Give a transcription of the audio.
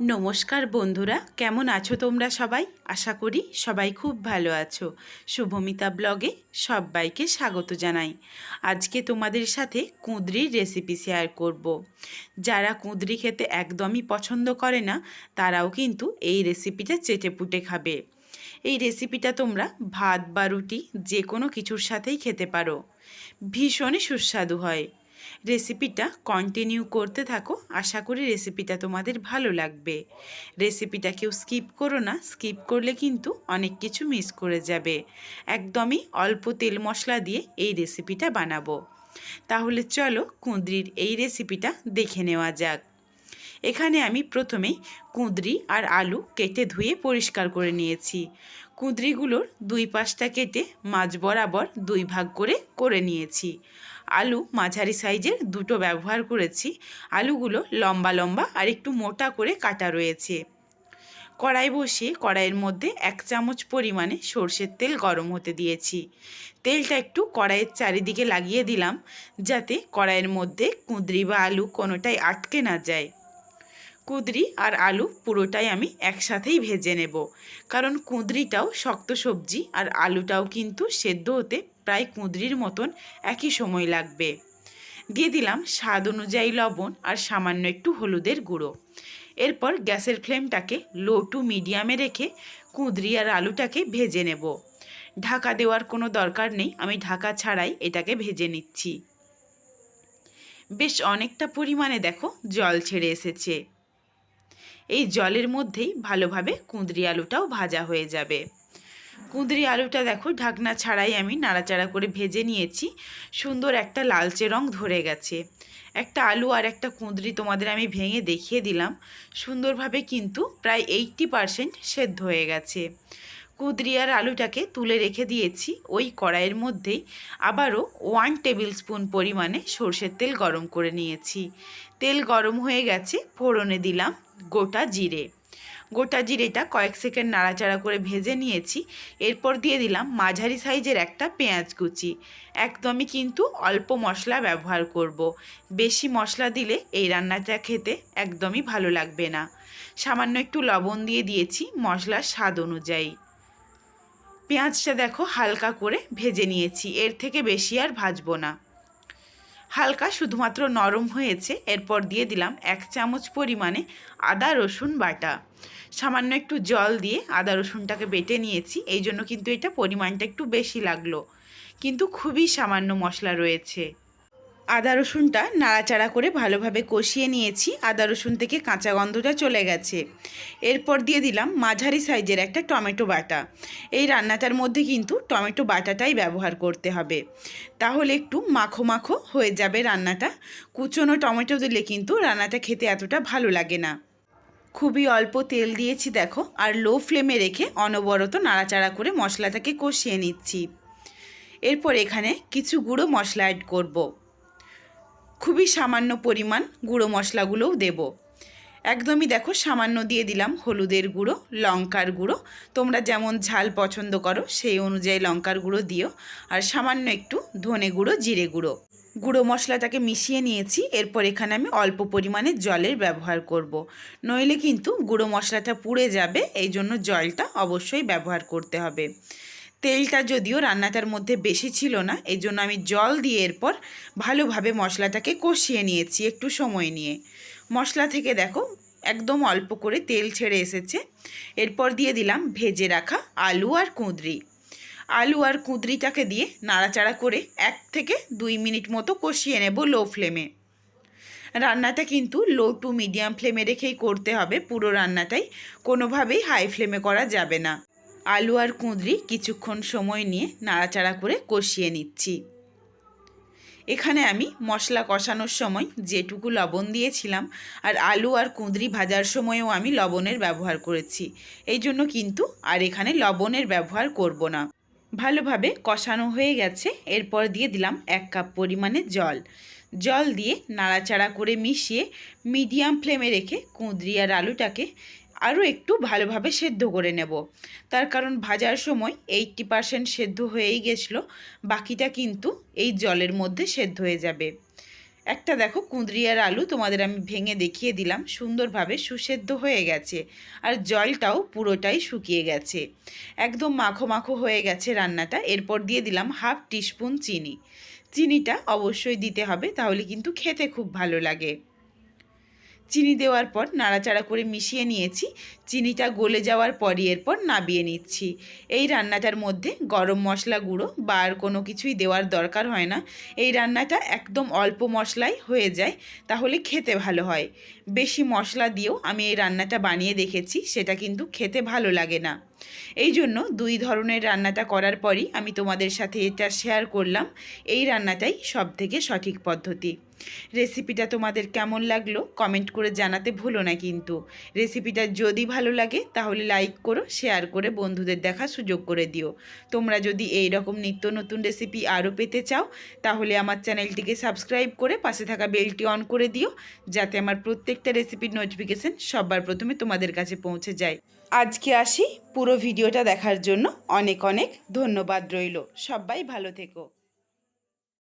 নমস্কার বন্ধুরা, কেমন আছো তোমরা সবাই? আশা করি সবাই খুব ভালো আছো। শুভমিতা ব্লগে সবাইকে স্বাগত জানাই। আজকে তোমাদের সাথে কুঁদরির রেসিপি শেয়ার করব। যারা কুঁদরি খেতে একদমই পছন্দ করে না, তারাও কিন্তু এই রেসিপিটা চেটে পুটে খাবে। এই রেসিপিটা তোমরা ভাত বা রুটি যে কোনো কিছুর সাথেই খেতে পারো। ভীষণই সুস্বাদু হয়। রেসিপিটা কন্টিনিউ করতে থাকো। আশা করি রেসিপিটা তোমাদের ভালো লাগবে। রেসিপিটা কেউ স্কিপ করো না। স্কিপ করলে কিন্তু অনেক কিছু মিস করে যাবে। একদমই অল্প তেল মশলা দিয়ে এই রেসিপিটা বানাবো। তাহলে চলো কুঁদরির এই রেসিপিটা দেখে নেওয়া যাক। এখানে আমি প্রথমেই কুঁদরি আর আলু কেটে ধুয়ে পরিষ্কার করে নিয়েছি। কুঁদরিগুলোর দুই পাশটা কেটে মাঝ বরাবর দুই ভাগ করে করে নিয়েছি। আলু মাঝারি সাইজের দুটো ব্যবহার করেছি। আলুগুলো লম্বা লম্বা আর একটু মোটা করে কাটা রয়েছে। কড়াই বসিয়ে কড়াইয়ের মধ্যে এক চামচ পরিমাণে সর্ষের তেল গরম হতে দিয়েছি। তেলটা একটু কড়াইয়ের চারিদিকে লাগিয়ে দিলাম যাতে কড়াইয়ের মধ্যে কুঁদরি বা আলু কোনোটাই আটকে না যায়। কুঁদরি আর আলু পুরোটাই আমি একসাথেই ভেজে নেব। কারণ কুঁদরিটাও শক্ত সবজি আর আলুটাও কিন্তু সেদ্ধ হতে প্রায় কুঁদরির মতন একই সময় লাগবে। দিয়ে দিলাম স্বাদ অনুযায়ী লবণ আর সামান্য একটু হলুদের গুঁড়ো। এরপর গ্যাসের ফ্লেমটাকে লো টু মিডিয়ামে রেখে কুঁদরি আর আলুটাকে ভেজে নেব। ঢাকা দেওয়ার কোনো দরকার নেই, আমি ঢাকা ছাড়াই এটাকে ভেজে নিচ্ছি। বেশ অনেকটা পরিমাণে দেখো জল ছেড়ে এসেছে। এই জলের মধ্যেই ভালোভাবে কুঁদরি আলুটাও ভাজা হয়ে যাবে। কুঁদরি আলুটা দেখো, ঢাকনা ছাড়াই আমি নাড়াচাড়া করে ভেজে নিয়েছি। সুন্দর একটা লালচে রং ধরে গেছে। একটা আলু আর একটা কুঁদরি তোমাদের আমি ভেঙে দেখিয়ে দিলাম। সুন্দরভাবে কিন্তু প্রায় এইটটি পারসেন্ট সেদ্ধ হয়ে গেছে। কুঁদরি আর আলুটাকে তুলে রেখে দিয়েছি ওই কড়াইয়ের মধ্যেই। আবারও ওয়ান টেবিল স্পুন পরিমাণে সর্ষের তেল গরম করে নিয়েছি। তেল গরম হয়ে গেছে, ফোড়নে দিলাম গোটা জিরে। গোটা জিরেটা কয়েক সেকেন্ড নাড়াচাড়া করে ভেজে নিয়েছি। এরপর দিয়ে দিলাম মাঝারি সাইজের একটা পেঁয়াজ কুচি। একদমই কিন্তু অল্প মশলা ব্যবহার করব। বেশি মশলা দিলে এই রান্নাটা খেতে একদমই ভালো লাগবে না। সামান্য একটু লবণ দিয়ে দিয়েছি মশলার স্বাদ অনুযায়ী। পেঁয়াজটা দেখো হালকা করে ভেজে নিয়েছি। এর থেকে বেশি আর ভাজবো না। হালকা শুধুমাত্র নরম হয়েছে, এরপর দিয়ে দিলাম এক চামচ পরিমাণে আদা রসুন বাটা। সামান্য একটু জল দিয়ে আদা রসুনটাকে বেটে নিয়েছি এই জন্য কিন্তু এটা পরিমাণটা একটু বেশি লাগল। কিন্তু খুবই সামান্য মশলা রয়েছে। আদা রসুনটা নাড়াচাড়া করে ভালোভাবে কষিয়ে নিয়েছি। আদা রসুন থেকে কাঁচা গন্ধটা চলে গেছে। এরপর দিয়ে দিলাম মাঝারি সাইজের একটা টমেটো বাটা। এই রান্নাটার মধ্যে কিন্তু টমেটো বাটাটাই ব্যবহার করতে হবে। তাহলে একটু মাখো মাখো হয়ে যাবে রান্নাটা। কুচনো টমেটো দিলে কিন্তু রান্নাটা খেতে এতটা ভালো লাগে না। খুবই অল্প তেল দিয়েছি দেখো, আর লো ফ্লেমে রেখে অনবরত নাড়াচাড়া করে মশলাটাকে কষিয়ে নিচ্ছি। এরপর এখানে কিছু গুঁড়ো মশলা অ্যাড করব। খুবই সামান্য পরিমাণ গুঁড়ো মশলাগুলোও দেব। একদমই দেখো সামান্য দিয়ে দিলাম হলুদের গুঁড়ো, লঙ্কার গুঁড়ো। তোমরা যেমন ঝাল পছন্দ করো, সেই অনুযায়ী লঙ্কার গুঁড়ো দিও। আর সামান্য একটু ধনে গুঁড়ো, জিরে গুঁড়ো। গুঁড়ো মশলাটাকে মিশিয়ে নিয়েছি, এরপর এখানে আমি অল্প পরিমাণে জলের ব্যবহার করব। নইলে কিন্তু গুঁড়ো মশলাটা পুড়ে যাবে এই জন্য জলটা অবশ্যই ব্যবহার করতে হবে। তেলটা যদিও রান্নাটার মধ্যে বেশি ছিল না এই জন্য আমি জল দিয়ে এরপর ভালোভাবে মশলাটাকে কষিয়ে নিয়েছি একটু সময় নিয়ে। মশলা থেকে দেখো, একদম অল্প করে তেল ছেড়ে এসেছে। এরপর দিয়ে দিলাম ভেজে রাখা আলু আর কুঁদরি। আলু আর কুঁদরিটাকে দিয়ে নাড়াচাড়া করে এক থেকে দুই মিনিট মতো কষিয়ে নেব লো ফ্লেমে। রান্নাটা কিন্তু লো টু মিডিয়াম ফ্লেমে রেখেই করতে হবে, পুরো রান্নাটাই কোনোভাবেই হাই ফ্লেমে করা যাবে না। আলু আর কুঁদরি কিছুক্ষণ সময় নিয়ে নাড়াচাড়া করে কষিয়ে নিচ্ছি। এখানে আমি মশলা কষানোর সময় যেটুকু লবণ দিয়েছিলাম আর আলু আর কুঁদরি ভাজার সময়ও আমি লবণের ব্যবহার করেছি। এই জন্য কিন্তু আর এখানে লবণের ব্যবহার করব না। ভালোভাবে কষানো হয়ে গেছে, এরপর দিয়ে দিলাম এক কাপ পরিমাণে জল। জল দিয়ে নাড়াচাড়া করে মিশিয়ে মিডিয়াম ফ্লেমে রেখে কুঁদরি আর আলুটাকে আরও একটু ভালোভাবে সেদ্ধ করে নেব। তার কারণ ভাজার সময় এইটটি পারসেন্ট সেদ্ধ হয়েই গেছিল, বাকিটা কিন্তু এই জলের মধ্যে সেদ্ধ হয়ে যাবে। একটা দেখো কুঁদরি আর আলু তোমাদের আমি ভেঙে দেখিয়ে দিলাম, সুন্দরভাবে সুসেদ্ধ হয়ে গেছে আর জলটাও পুরোটাই শুকিয়ে গেছে। একদম মাখো মাখো হয়ে গেছে রান্নাটা, এরপর দিয়ে দিলাম হাফ টিস্পুন চিনি। চিনিটা অবশ্যই দিতে হবে, তাহলে কিন্তু খেতে খুব ভালো লাগে। চিনি দেওয়ার পর নাড়াচাড়া করে মিশিয়ে নিয়েছি। চিনিটা গলে যাওয়ার পরই এরপর নাবিয়ে নিচ্ছি। এই রান্নাটার মধ্যে গরম মশলা গুঁড়ো বা আর কোনো কিছুই দেওয়ার দরকার হয় না। এই রান্নাটা একদম অল্প মশলাই হয়ে যায়, তাহলে খেতে ভালো হয়। বেশি মশলা দিয়েও আমি এই রান্নাটা বানিয়ে দেখেছি, সেটা কিন্তু খেতে ভালো লাগে না। এই জন্য দুই ধরনের রান্নাটা করার পরই আমি তোমাদের সাথে এটা শেয়ার করলাম। এই রান্নাটাই সব থেকে সঠিক পদ্ধতি। রেসিপিটা তোমাদের কেমন লাগল কমেন্ট করে জানাতে ভুলো না কিন্তু। রেসিপিটা যদি ভালো লাগে তাহলে লাইক করো শেয়ার করে বন্ধুদের দেখার সুযোগ করে দিও। তোমরা যদি এই রকম নিত্য নতুন রেসিপি আরও পেতে চাও তাহলে আমার চ্যানেলটিকে সাবস্ক্রাইব করে পাশে থাকা বেলটি অন করে দিও, যাতে আমার প্রত্যেকটা রেসিপির নোটিফিকেশান সবার প্রথমে তোমাদের কাছে পৌঁছে যায়। আজকে আসি পুরো ভিডিওটা দেখার জন্য অনেক অনেক ধন্যবাদ রইল। সবাই ভালো থেকো।